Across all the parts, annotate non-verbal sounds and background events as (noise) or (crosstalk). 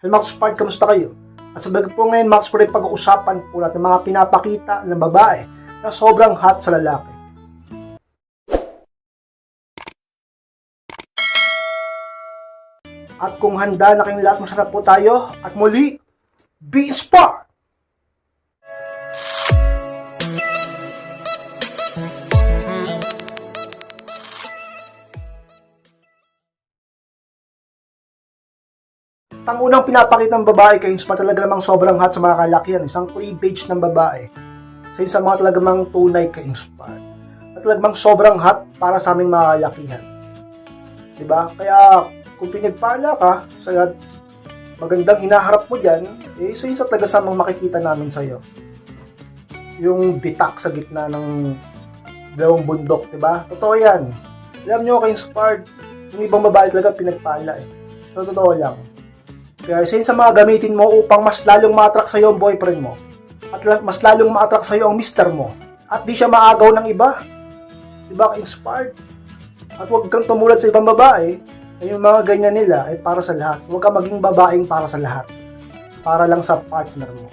Hello Max Part, kamusta kayo? At sa bagay po ngayon, Max Part, pag-uusapan po natin mga pinapakita ng babae na sobrang hot sa lalaki. At kung handa na kayong lahat, masarap po tayo. At muli, be inspired! Ang unang pinapakita ng babae kay Inspa talaga namang sobrang hot sa mga kalakihan. Isang cleavage ng babae. Sa isa mga talaga namang tunay kay Inspa. At talagang sobrang hot para sa aming mga kalakihan. Diba? Kaya kung pinagpala ka, sa magandang hinaharap mo dyan, eh isa isa talaga sa mga makikita namin sa'yo. Yung bitak sa gitna ng dalawang bundok, diba? Totoo yan. Alam nyo kay Inspired, yung ibang babae talaga pinagpala eh. So, totoo lang. Kaya isa yun sa mga gamitin mo upang mas lalong ma-attract sa'yo ang boyfriend mo. At mas lalong ma-attract sa'yo ang mister mo. At di siya maagaw ng iba. Diba? Inspired. At huwag kang tumulad sa ibang babae na yung mga ganyan nila ay para sa lahat. Huwag kang maging babaeng para sa lahat. Para lang sa partner mo.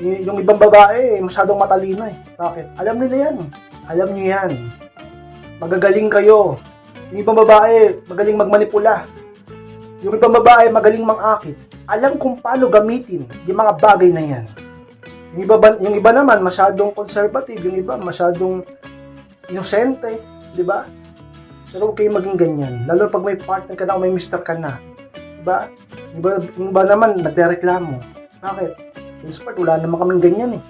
Yung ibang babae, masyadong matalino eh. Bakit? Alam nila yan. Alam nyo yan. Magagaling kayo. Yung ibang babae, magaling magmanipula. Yung ibang babae, magaling mangakit. Alam kung paano gamitin yung mga bagay na yan. Yung iba, ba- yung iba naman, masyadong conservative. Yung iba, masyadong inosente. Di ba? Pero huwag kayo maging ganyan. Lalo pag may partner ka na o may mister ka na. Di ba? Yung iba, yung iba naman, nagreklamo. Bakit? Yung sport, wala naman kaming ganyan eh.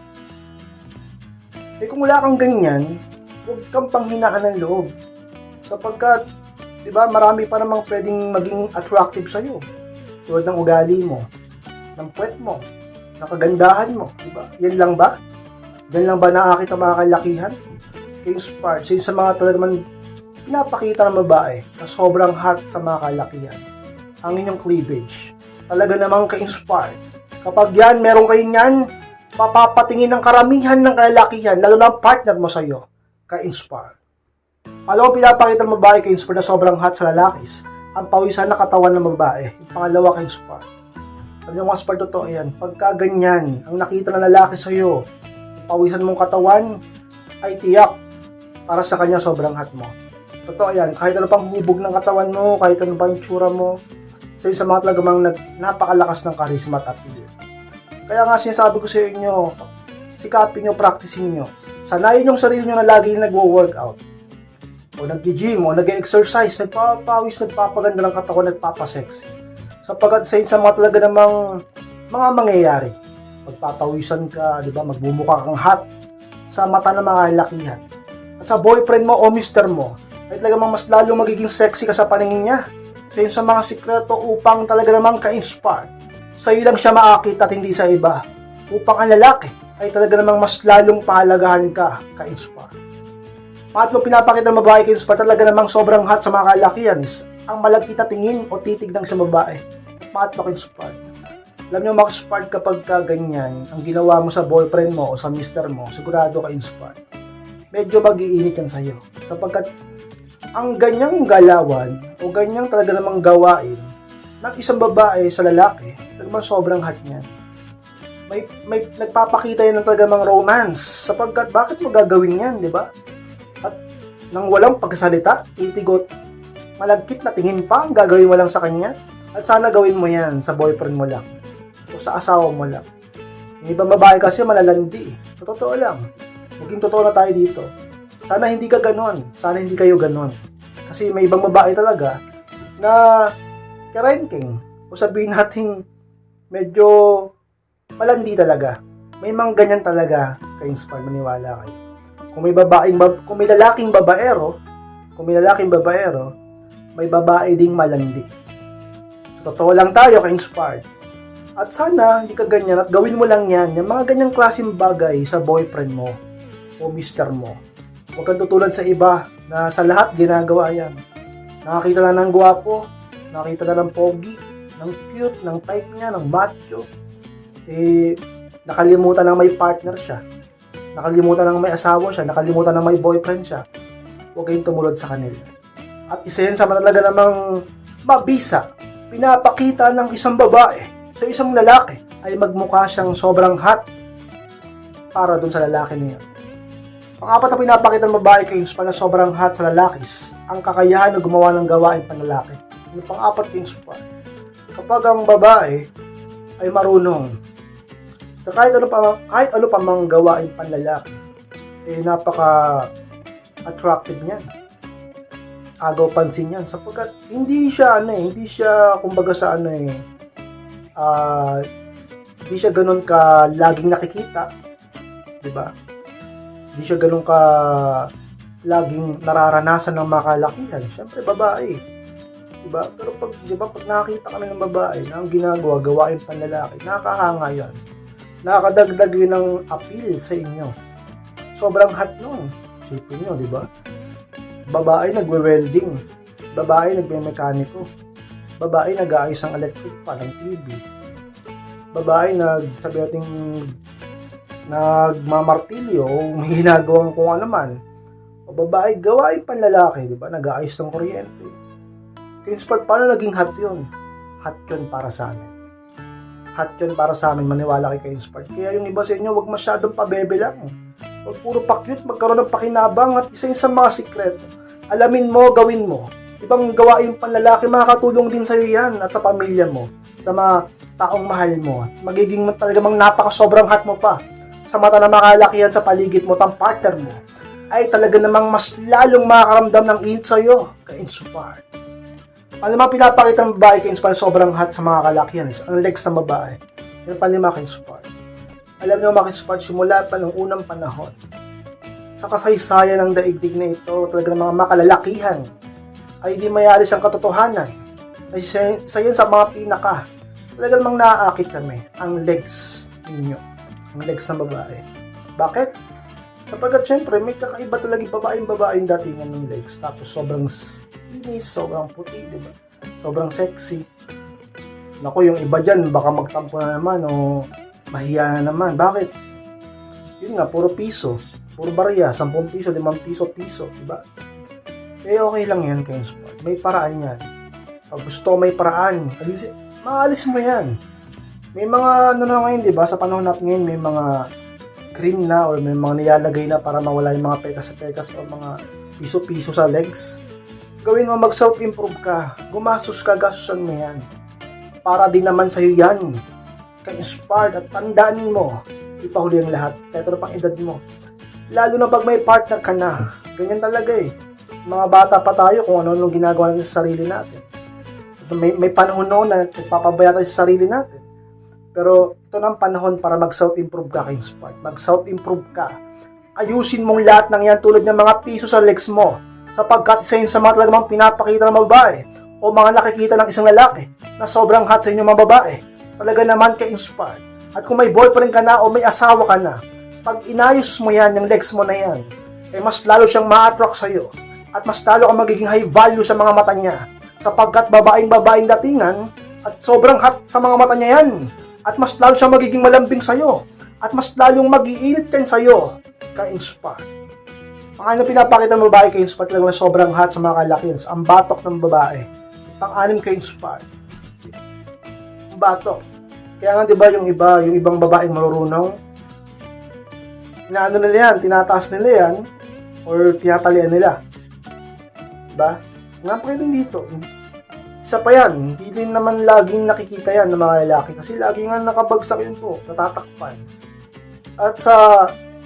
Eh kung wala kang ganyan, huwag kang panghinaan ng loob. Sapagkat, di ba, marami pa namang pwedeng maging attractive sa'yo. Tulad ng ugali mo, ng puwet mo, ng kagandahan mo. Di ba? Yan lang ba? Yan lang ba nakakita mga kalakihan? Kay Spark, since sa mga talaga man pinapakita ng babae na sobrang hot sa mga kalakihan. Ang inyong cleavage. Talaga namang ka-inspired. Kapag yan, meron kayo niyan, papapatingin ng karamihan ng kalalakihan, lalo na ang partner mo sa'yo, ka-inspired. Alam mo, pinapakita ng babae ka-inspired na sobrang hot sa lalakis, ang pawisan na katawan ng babae. Yung pangalawa ka-inspired. Sabi niyo, mas part totoo yan. Pagka ganyan, ang nakita ng lalaki sa'yo, pawisan mong katawan, ay tiyak para sa kanya sobrang hot mo. Totoo yan. Kahit ano pang hubog ng katawan mo, kahit ano pa yung tsura mo, sa sa mga talagang nag, napakalakas ng charisma at appeal. Kaya nga sinasabi ko sa inyo, sikapin nyo, practicing nyo. Sanayin yung sarili nyo na lagi nagwo-workout. O nag-gym, o nag-exercise, nagpapawis, nagpapaganda ng katawan, nagpapasexy. Sapagkat sa sa mga talaga namang mga mangyayari. Pagpapawisan ka, di ba, magbumuka kang hot sa mata ng mga lakihan. At sa boyfriend mo o mister mo, ay talagang mas lalong magiging sexy ka sa paningin niya. So sa mga sikreto upang talaga namang ka-inspire. Sa iyo lang siya maakit at hindi sa iba. Upang ang lalaki ay talaga namang mas lalong pahalagahan ka ka-inspire. Pangatlo pinapakita ng babae ka-inspire talaga namang sobrang hot sa mga kalakihan is ang malagkit na tingin o titig ng isang babae. Pangatlo ka-inspire. Alam niyo, maka-spark kapag ka ganyan, ang ginawa mo sa boyfriend mo o sa mister mo, sigurado ka-inspire. Medyo mag-iinit yan sa'yo. Sapagkat ang ganyang galawan o ganyang talaga namang gawain ng isang babae sa lalaki, talagang sobrang hot niyan. May, may nagpapakita yan ng talagang romance sapagkat bakit mo gagawin yan, di ba? Nang walang pagsalita, titigot, malagkit na tingin pa ang gagawin mo lang sa kanya. At sana gawin mo yan sa boyfriend mo lang o sa asawa mo lang. Yung ibang babae kasi malalandi. eh. Sa totoo lang. Maging totoo na tayo dito. Sana hindi ka ganon. Sana hindi kayo ganon. Kasi may ibang babae talaga na karenking. O sabihin natin medyo malandi talaga. May mga ganyan talaga ka-inspire. Maniwala kayo. Kung may babaeng, bab- kung may lalaking babaero, kung may lalaking babaero, may babae ding malandi. So, totoo lang tayo ka-inspired. At sana hindi ka ganyan at gawin mo lang yan, yung mga ganyang klaseng bagay sa boyfriend mo o mister mo. Huwag kang tutulad sa iba na sa lahat ginagawa yan. Nakakita na ng gwapo, nakakita na ng pogi, ng cute, ng type niya, ng macho. Eh, nakalimutan ng may partner siya. Nakalimutan ng may asawa siya, nakalimutan ng may boyfriend siya. Huwag kayong tumulad sa kanila. At isa yan sa talaga namang mabisa, pinapakita ng isang babae sa isang lalaki ay magmukha siyang sobrang hot para dun sa lalaki niya. Pang-apat na pinapakita ng babae kay Inspire na sobrang hot sa lalakis, ang kakayahan na gumawa ng gawain panlalaki. Yung pang-apat kay Inspire, kapag ang babae ay marunong sa kahit ano pa kahit ano pa mang gawain panlalaki, eh napaka attractive niyan. Agaw pansin yan sapagkat hindi siya ano eh, hindi siya kumbaga sa ano eh ah hindi siya ganun ka laging nakikita, 'di ba? Hindi siya ganun ka laging nararanasan ng mga kalakihan. Siyempre babae. 'Di ba? Pero pag 'di ba pag nakakita kami ng babae na ang ginagawa gawain panlalaki, nakakahanga 'yan. Nakakadagdag yun ng appeal sa inyo. Sobrang hot nun. Sipin nyo, di ba? Babae nagwe-welding. Babae nagme-mekaniko. Babae nag-aayos ng electric pa ng TV. Babae nag, sabi natin, nagmamartilyo o may (laughs) ginagawang kung ano man. O babae, gawain panlalaki, di ba? Nag-aayos ng kuryente. Kinsport, paano naging hot yun? Hot yun para sa amin. Hot yun para sa amin, maniwala kay Kinsport. Kaya yung iba sa inyo, wag masyadong pabebe lang. Huwag puro pakyut, magkaroon ng pakinabang at isa yun sa mga sikreto. Alamin mo, gawin mo. Ibang gawain panlalaki, makakatulong din sa'yo yan at sa pamilya mo, sa mga taong mahal mo. Magiging talaga mang napaka sobrang hot mo pa sa mata ng makalakihan sa paligid mo, tang partner mo, ay talaga namang mas lalong makakaramdam ng init sa'yo, ka-inspired. Naman pinapakita ng babae ka-inspired sobrang hot sa mga kalakihan is ang legs ng babae. Yan pa lima ka-inspired. Alam niyo mga ka-inspired, simula pa ng unang panahon, sa kasaysayan ng daigdig na ito, talaga ng mga makalalakihan, ay di mayalis ang katotohanan. Ay sa, sa sa mga pinaka, talaga namang naaakit kami, ang legs ninyo, ang legs ng babae. Bakit? Kapagkat syempre, may kakaiba talaga yung babaeng babaeng datingan ng legs. Tapos sobrang linis, sobrang puti, di ba? Sobrang sexy. Naku, yung iba dyan, baka magtampo na naman o mahiya na naman. Bakit? Yun nga, puro piso. Puro barya, 10 piso, 5 piso, piso, di ba? Eh, okay lang yan kayo sport. May paraan yan. Pag gusto may paraan, alis, maalis mo yan. May mga, ano na ngayon, di ba? Sa panahon natin ngayon, may mga cream na or may mga nilalagay na para mawala yung mga pekas-pekas o mga piso-piso sa legs. Gawin mo mag self-improve ka. Gumastos ka, gastusan mo yan. Para din naman sa'yo yan. Ka-inspired at tandaan mo. Ipahuli ang lahat. Kahit ano pang edad mo. Lalo na pag may partner ka na. Ganyan talaga eh. Mga bata pa tayo kung ano nung ginagawa natin sa sarili natin. May, may panahon noon na nagpapabaya tayo sa sarili natin. Pero ito ang panahon para mag self-improve ka ka-inspired. Mag self-improve ka. Ayusin mong lahat ng yan tulad ng mga piso sa legs mo. Sapagkat isa yun sa mga talagang pinapakita ng babae o mga nakikita ng isang lalaki na sobrang hot sa inyong mga babae. Talaga naman ka-inspired. At kung may boyfriend ka na o may asawa ka na, pag inayos mo yan, yung legs mo na yan, eh mas lalo siyang ma-attract sa'yo. At mas lalo kang magiging high value sa mga mata niya. Sapagkat babaeng babaeng datingan at sobrang hot sa mga mata niya yan. At mas lalo siyang magiging malambing sa'yo. At mas lalong mag-iinit din sa'yo. Ka-inspire. Ang ano pinapakita ng babae ka-inspire talaga sobrang hot sa mga kalakins. Ang batok ng babae. Pang-anim ka-inspire. Ang batok. Kaya nga 'di ba yung iba, yung ibang babaeng marurunong, inaano nila yan, tinataas nila yan, or tinatalian nila. Diba? Napakita dito. Isa pa yan, hindi din naman laging nakikita yan ng mga lalaki kasi lagi nga nakabagsak yun po, natatakpan. At sa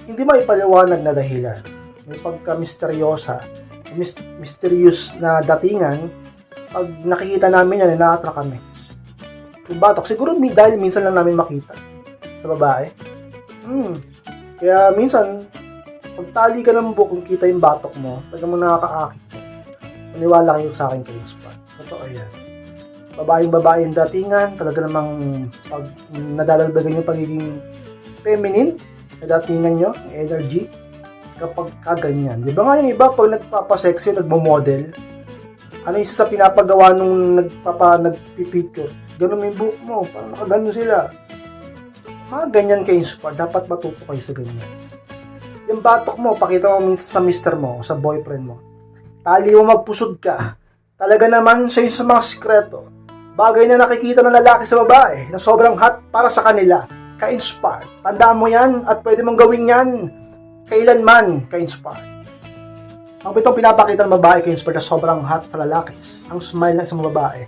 hindi maipaliwanag na dahilan, may pagka-misteryosa, mis- mysterious na datingan, pag nakikita namin yan, na-attract kami. Yung batok, siguro mi- dahil minsan lang namin makita sa babae. Hmm. Kaya minsan, pag tali ka ng buhok, kung kita yung batok mo, talagang mo nakakaakit. Maniwala kayo sa akin kayo, Spot. Totoo yan. Babaeng babaeng datingan, talaga namang pag nadadagdagan yung pagiging feminine, na datingan nyo, yung energy, kapag kaganyan. Di ba nga yung iba, pag nagpapasexy, nagmo-model, ano isa sa pinapagawa nung nagpapa, nagpipicture, ganun yung buhok mo, parang nakaganon sila. Mga ganyan kayo, Spot. Dapat matuto kayo sa ganyan. Yung batok mo, pakita mo minsan sa mister mo, sa boyfriend mo. Tali mo magpusod ka. Talaga naman sa sa mga sikreto. bagay na nakikita ng lalaki sa babae na sobrang hot para sa kanila. Ka-inspire. Tandaan mo yan at pwede mong gawin yan kailanman ka-inspire. Ang pitong pinapakita ng babae ka-inspire na sobrang hot sa lalaki, ang smile ng isang babae,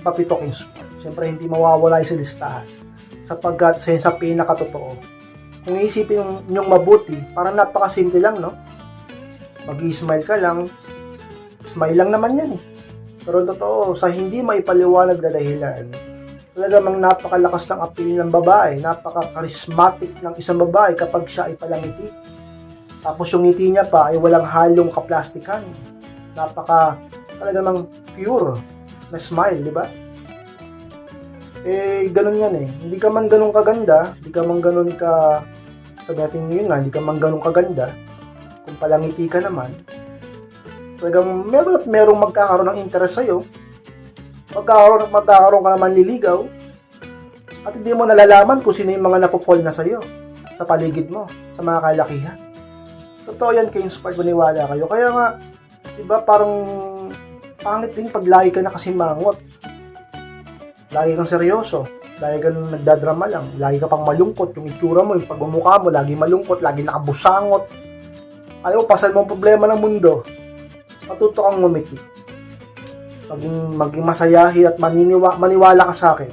papito ka-inspire. Siyempre, hindi mawawala yung sa listahan sapagkat sa sa pinakatotoo. Kung iisipin nyong mabuti, parang napakasimple lang, no? Mag-smile ka lang, smile lang naman yan eh. Pero totoo, sa hindi maipaliwanag na dahilan, talagang napakalakas ng appeal ng babae, napaka-charismatic ng isang babae kapag siya ay palangiti. Tapos yung ngiti niya pa ay walang halong kaplastikan. Napaka talagang pure na smile, di ba? Eh, ganun yan eh. Hindi ka man ganun kaganda, hindi ka man ganun ka, sabi natin yun nga, hindi ka man ganun kaganda, kung palangiti ka naman, talagang meron at merong magkakaroon ng interest sa'yo, magkakaroon at magkakaroon ka naman liligaw, at hindi mo nalalaman kung sino yung mga napopol na sa'yo, sa paligid mo, sa mga kalakihan. Totoo yan kay inspired maniwala kayo. Kaya nga, di ba parang pangit din pag lagi ka nakasimangot. Lagi kang seryoso. Lagi ka nagdadrama lang. Lagi ka pang malungkot. Yung itsura mo, yung pagmumukha mo, lagi malungkot, lagi nakabusangot. Ayaw, pasal mo ang problema ng mundo. Matuto kang ngumiti. Maging, maging masayahi at maniniwa, maniwala ka sa akin.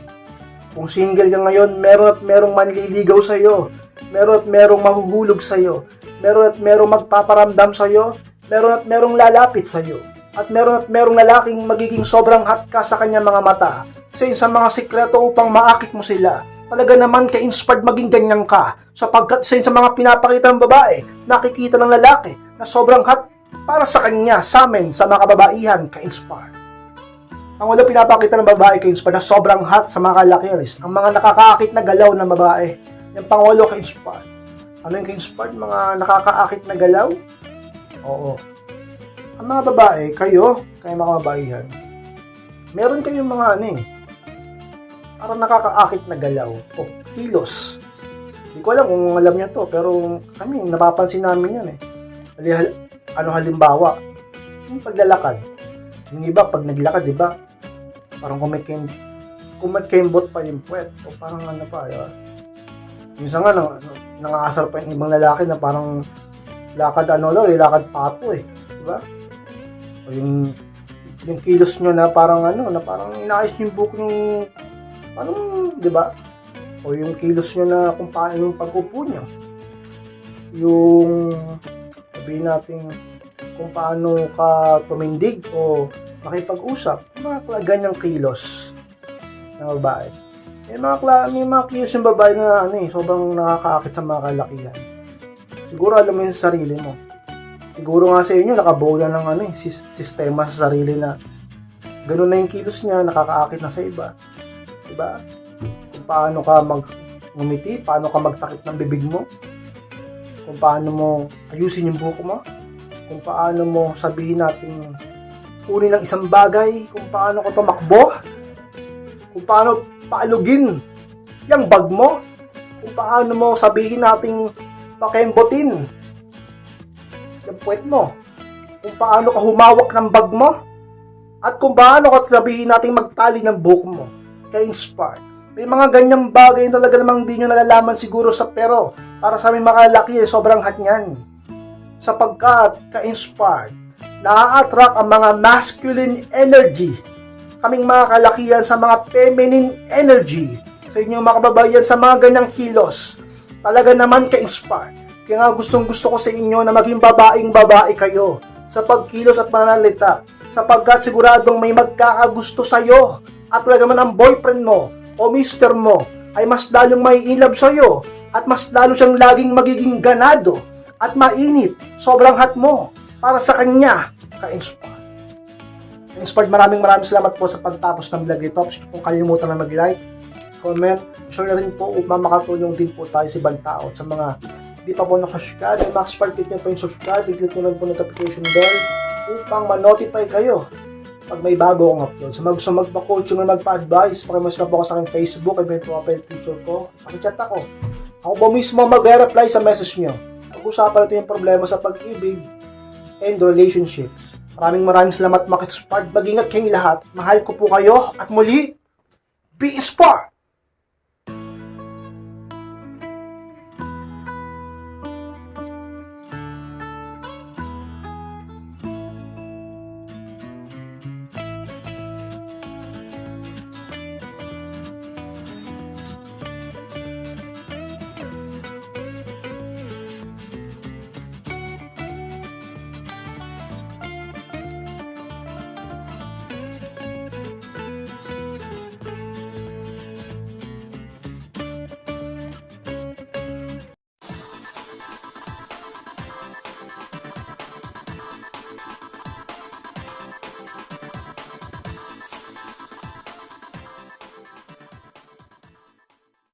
Kung single ka ngayon, meron at merong manliligaw sa'yo. Meron at merong mahuhulog sa'yo. Meron at merong magpaparamdam sa'yo. Meron at merong lalapit sa'yo. At meron at merong lalaking magiging sobrang hot ka sa kanyang mga mata. Sa sa mga sikreto upang maakit mo sila. Talaga naman ka-inspired maging ganyan ka. Sapagkat sa sa mga pinapakita ng babae, nakikita ng lalaki na sobrang hot para sa kanya, sa amin, sa mga kababaihan, ka-inspired. Ang wala pinapakita ng babae ka-inspired na sobrang hot sa mga kalakiris, ang mga nakakaakit na galaw ng babae. Yung pangwalo ka-inspired. Ano yung ka-inspired? Mga nakakaakit na galaw? Oo. Ang mga babae, kayo, kayo mga kababaihan, meron kayong mga ano eh, parang nakakaakit na galaw o kilos. Hindi ko alam kung alam niyo to, pero kami, napapansin namin yan eh. Hali- ano halimbawa, yung paglalakad. Yung iba, pag naglakad, di ba? Parang kumikim, kumikembot pa yung puwet. O parang ano pa, diba? Minsan nga, nang, nangaasar pa yung ibang lalaki na parang lakad ano daw, eh, lakad pato eh. Di ba? O yung, yung kilos nyo na parang ano, na parang inaayos yung buhok yung, parang, di ba? O yung kilos nyo na kung paano yung pag-upo nyo. Yung, sabihin natin, kung paano ka tumindig o makipag-usap, mga ganyang kilos ng babae. May mga, kla- may mga kilos yung babae na ano eh, sobrang nakakaakit sa mga kalakihan. Siguro alam mo yun sa sarili mo. Siguro nga sa inyo, nakabuo na ng ano eh, sis- sistema sa sarili na ganun na yung kilos niya, nakakaakit na sa iba. Diba? Kung paano ka mag ngumiti, paano ka magtakip ng bibig mo, kung paano mo ayusin yung buhok mo, kung paano mo sabihin natin kunin ng isang bagay, kung paano ko tumakbo, kung paano paalugin yung bag mo, kung paano mo sabihin nating pakembotin yung puwet mo, kung paano ka humawak ng bag mo, at kung paano ka sabihin nating magtali ng buhok mo, kay inspired. May mga ganyang bagay na talaga namang di nyo nalalaman siguro sa pero para sa aming mga lalaki eh, sobrang hot niyan. Sapagkat ka-inspired, na-attract ang mga masculine energy. Kaming mga kalakihan sa mga feminine energy. Sa inyong mga kababayan sa mga ganyang kilos. Talaga naman ka-inspired. Kaya nga gustong gusto ko sa inyo na maging babaeng babae kayo sa pagkilos at pananalita sapagkat siguradong may magkakagusto sa'yo at talaga man ang boyfriend mo o mister mo ay mas lalong may inlove sa'yo at mas lalo siyang laging magiging ganado at mainit, sobrang hot mo para sa kanya ka-inspire. Inspired, maraming maraming salamat po sa pagtapos ng vlog ito. Kung kalimutan na mag-like, comment, share na rin po upang makatulong din po tayo sa ibang tao sa mga hindi pa po nakasubscribe, ay makasubscribe, click nyo po yung subscribe, i-click nyo lang po notification bell upang ma-notify kayo pag may bago akong upload. Sa mga gusto magpa-coaching or magpa-advise, pakimas na po ako sa aking Facebook, ay may profile picture ko, pakichat ako. Ako po mismo mag-reply sa message nyo. Pag-usapan natin yung problema sa pag-ibig and relationship. Maraming maraming salamat, Makit Smart. Mag-ingat kayong lahat. Mahal ko po kayo at muli, P-Inspire!